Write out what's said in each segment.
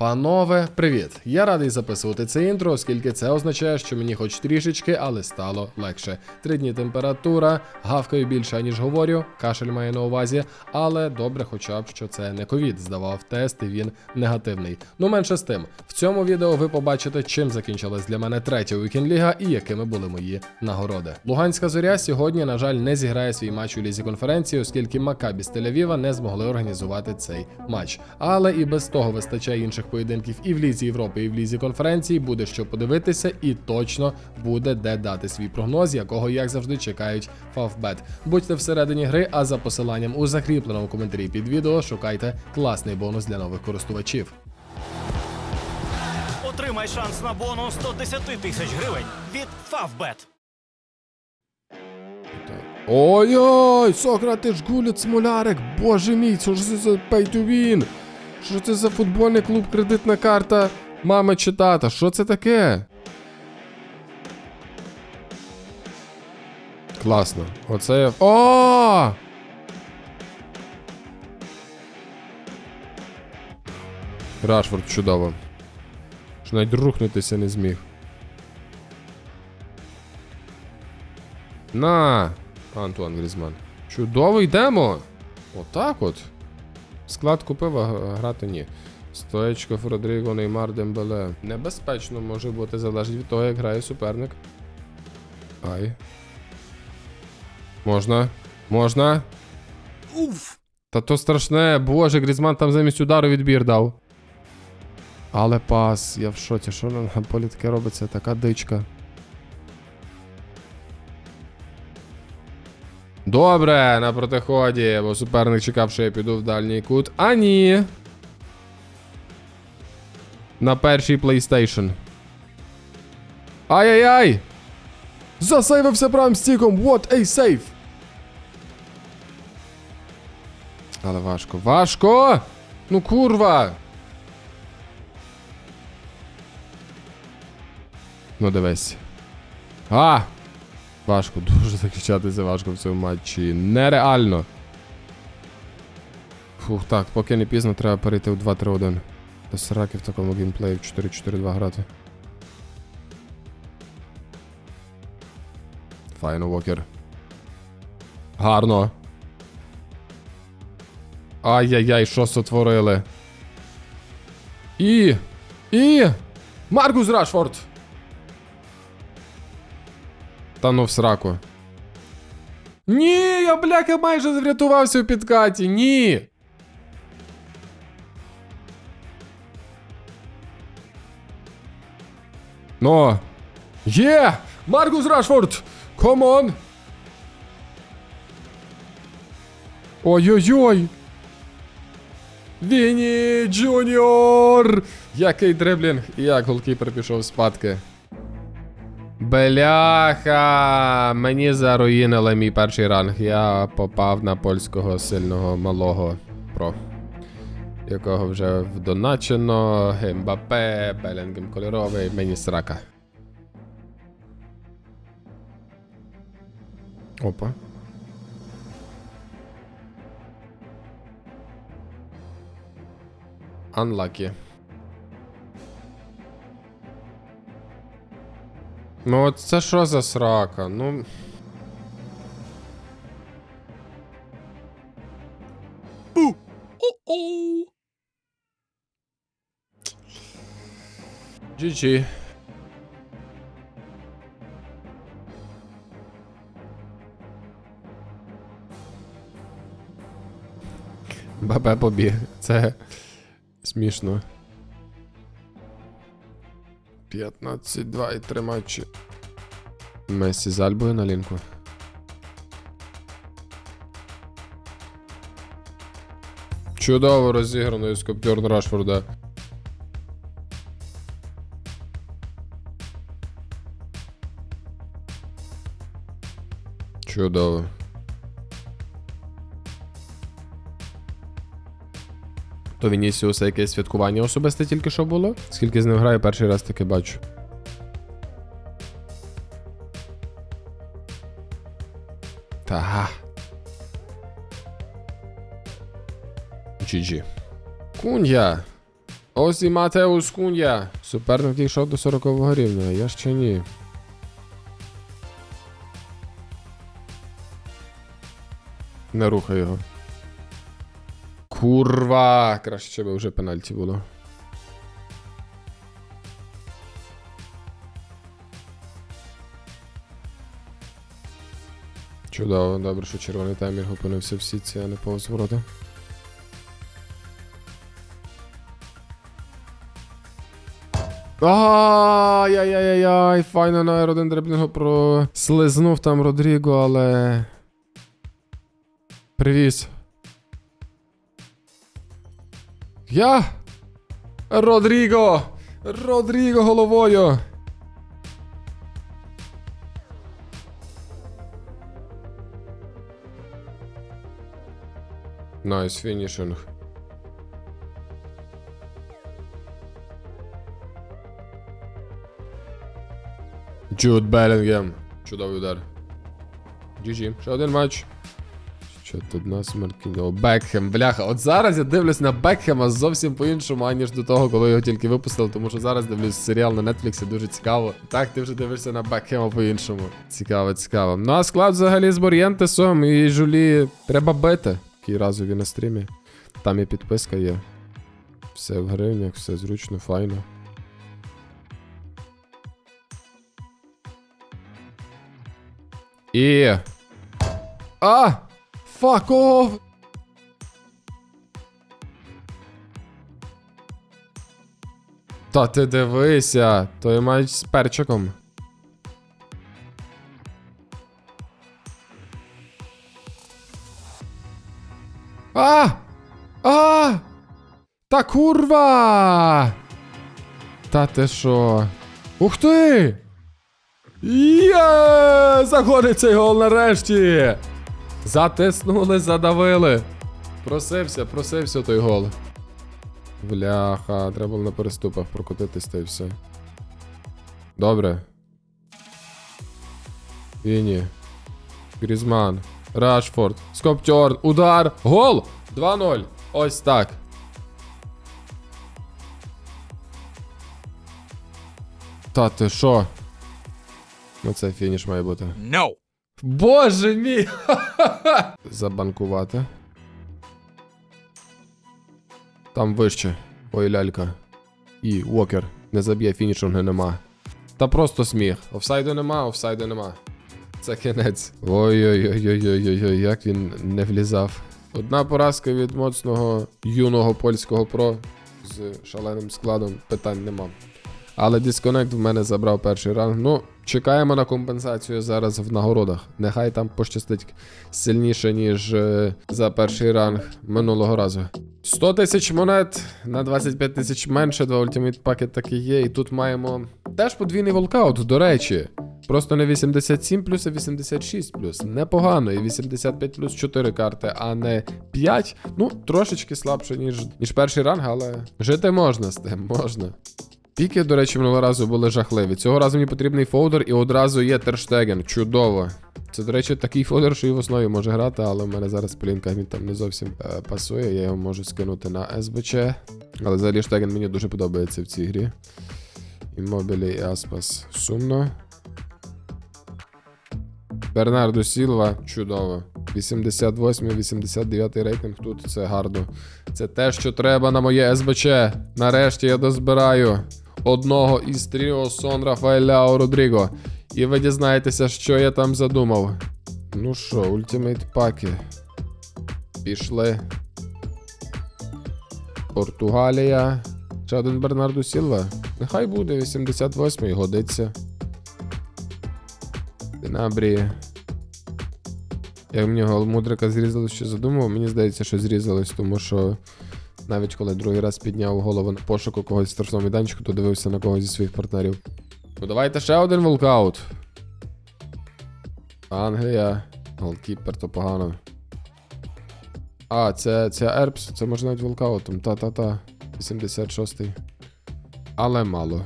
Панове, привіт! Я радий записувати це інтро, оскільки це означає, що мені хоч трішечки, але стало легше. Три дні температура, гавкаю більше, ніж говорю, кашель має на увазі, але добре, хоча б що це не ковід. Здавав тест, і він негативний. Ну менше з тим, в цьому відео ви побачите, чим закінчилась для мене третя вікінг-ліга і якими були мої нагороди. Луганська зоря сьогодні, на жаль, не зіграє свій матч у лізі конференції, оскільки Макабі з Тель-Авіва не змогли організувати цей матч. Але і без того вистачає інших поєдинків і в лізі Європи, і в лізі конференції. Буде що подивитися, і точно буде де дати свій прогноз, якого як завжди чекають Фавбет. Будьте всередині гри, а за посиланням у закріпленому коментарі під відео шукайте класний бонус для нових користувачів. Отримай шанс на бонус 110 тисяч гривень від Favbet. Ой-ой, Сократиш гулять смолярик, боже мій, що ж це pay to win? Що це за футбольний клуб, кредитна карта мами чи тата? Що це таке? Класно. Оце я. О! Рашфорд чудово. Що навіть рухнутися не зміг. На! Антуан Грізман. Чудово йдемо! Отак от. Склад купив, а грати ні. Стоечко Фродріго, Неймар, Дембеле. Небезпечно може бути, залежить від того, як грає суперник. Ай. Можна. Можна. Уф! Та то страшне, боже, Грізман там замість удару відбір дав. Але пас, я в шоці, що на полі таке робиться, така дичка. Добре, на протиході, бо суперник чекав, що я піду в дальній кут. А ні. На перший PlayStation. Ай-яй-яй! Засейвився правим стіком. What a save! Але важко. Важко! Ну курва! Ну дивись. А! Важко, дуже захищатися важко в цьому матчі. Нереально. Фух, так, поки не пізно, треба перейти в 2-3-1. До сраки в такому геймплеї в 4-4-2 грати. Файно, Вокер. Гарно. Ай-яй-яй, що сотворили. І. І. Маркус Рашфорд. Та ну в сраку. Ні, я бляха майже врятувався у підкаті. Ні. Ну. Є! Маркус Рашфорд! Комон! Ой-ой-ой! Віні Джуніор! Який дриблінг! І як голкіпер пішов спадки. Бляха! Мені заруїнили мій перший ранг. Я попав на польського сильного малого про. Якого вже вдоначено, Мбапе, Белінгем кольоровий, мені срака. Опа. Unlucky. Ну от це що за срака? Ну. GG. Бабе побіг. Це смішно. 15-2 і 3 матчі. Месі з Альбою на лінку. Чудово розіграно із Коптюрн Рашфорда. Чудово. То Вінісіуса якесь святкування особисте тільки що було? Скільки з ним граю, перший раз таки бачу. Та. GG. Кунья. Ось і Матеус Кунья. Суперник дійшов до 40 рівня, а я ще ні. Не рухай його. Курва! Краще би вже пенальті було. Чудово, добре, що червоний таймінг опинився в сітці, а не повз ворота. Ай-яй-яй-яй, файно на R1 дриблінгу прослизнув там Родріго, але. Привіз. Я? Родріго! Родріго головою! Найс фінішинг. Джуд Белінгем. Чудовий удар. GG. Ще один матч. Що тут нас Маркіньо? Бекхем, бляха. От зараз я дивлюсь на Бекхема зовсім по-іншому, аніж до того, коли його тільки випустили, тому що зараз дивлюсь серіал на Нетфліксі, дуже цікаво. Так, ти вже дивишся на Бекхема по-іншому. Цікаво, цікаво. Ну а склад взагалі з Бор'єнтесом і Жулі треба бити. Який разові на стрімі. Там і підписка є. Все в гривнях, все зручно, файно. І. А! Fuck off! Та ти дивися, той матч з перчиком. А! А! Та курва! Та ти що? Ух ти! Є! Заходить цей гол нарешті! Затиснули, задавили. Просився, просився той гол. Бляха, треба було на переступах прокотитись та й все. Добре. Віні. Грізман. Рашфорд. Скоптьорн. Удар. Гол! 2-0. Ось так. Та ти що? Ну це фініш має бути. No! Боже мій! Забанкувати. Там вище. Ой, лялька. І Уокер. Не заб'є фінішингу нема. Та просто сміх. Офсайду нема, офсайду нема. Це кінець. Ой-ой-ой-ой-ой-ой, як він не влізав. Одна поразка від моцного юного польського про з шаленим складом. Питань нема. Але дисконект в мене забрав перший ранг. Ну, чекаємо на компенсацію зараз в нагородах. Нехай там пощастить сильніше, ніж е, за перший ранг минулого разу. 100 тисяч монет на 25 тисяч менше, два ультимейт пакет таки є. І тут маємо теж подвійний волкаут, до речі. Просто не 87 плюс, а 86 плюс. Непогано. І 85 плюс 4 карти, а не 5. Ну, трошечки слабше, ніж, ніж перший ранг, але жити можна з тим, можна. Піки, до речі, минулого разу були жахливі. Цього разу мені потрібний фолдер і одразу є терштеген. Чудово. Це, до речі, такий фолдер, що і в основі може грати, але в мене зараз плінка він там не зовсім е, пасує. Я його можу скинути на СБЧ. Але взагалі штеген мені дуже подобається в цій грі. Іммобілі і Аспас сумно. Бернардо Сілва, чудово. 88-89 рейтинг тут це гарно. Це те, що треба на моє СБЧ. Нарешті я дозбираю одного із тріо Сон Рафаеляо Родріго. І ви дізнаєтеся, що я там задумав. Ну що, ультимейт паки. Пішли. Португалія. Ще один Бернарду Сілва. Нехай буде 88-й, годиться. Динабрі. Як мені Мудрика зрізали, що задумав, мені здається, що зрізалось, тому що навіть коли другий раз підняв голову на пошуку когось в страшному майданчику, то дивився на когось зі своїх партнерів. Ну давайте ще один волкаут. Англія. Голкіпер, то погано. А, це, це Ерпс, це може навіть волкаутом. Та-та-та. 86-й. Але мало.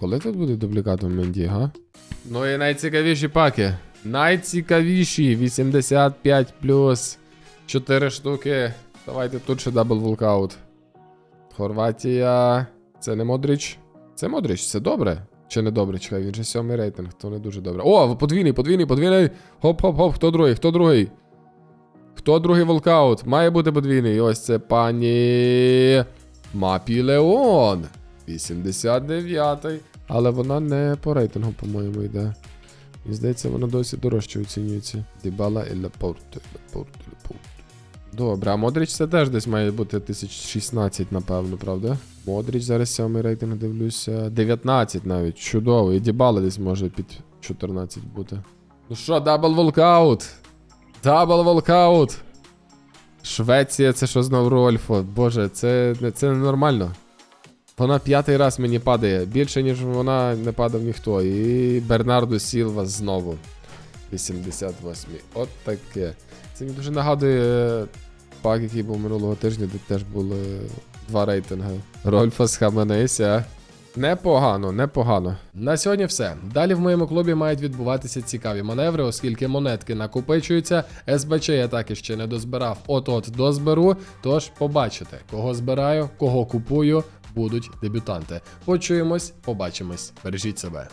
Коли тут буде дублікатом Менді, га? Ну і найцікавіші паки. Найцікавіші 85 4 штуки Давайте тут ще дабл волкаут. Хорватія. Це не Модрич. Це Модрич, це добре. Чи не добре? Чекай, він же сьомий рейтинг, то не дуже добре. О, подвійний, подвійний, подвійний. Хоп-хоп-хоп, хто другий? Хто другий? Хто другий волкаут? Має бути подвійний. Ось це пані Мапі Леон. 89-й. Але вона не по рейтингу, по-моєму, йде. Мені здається, вона досі дорожче оцінюється. Дібала і Лапорто, Лапорто, Лапорто. Добре, а Модрич це теж десь має бути 1016, напевно, правда? Модрич зараз сьомий рейтинг дивлюся. 19 навіть. Чудово. І Дібала десь може під 14 бути. Ну що, дабл волкаут? Дабл волкаут. Швеція, це що знов Рольфо? Боже, це, це ненормально. Вона п'ятий раз мені падає. Більше, ніж вона не падав ніхто. І Бернардо Сілва знову. 88. От таке. Це мені дуже нагадує е, пак, який був минулого тижня, де теж були два рейтинги. Рольфа з Хаменеся. Непогано, непогано. На сьогодні все. Далі в моєму клубі мають відбуватися цікаві маневри, оскільки монетки накопичуються. СБЧ я так і ще не дозбирав. От-от дозберу. Тож побачите, кого збираю, кого купую, будуть дебютанти. Почуємось, побачимось. Бережіть себе.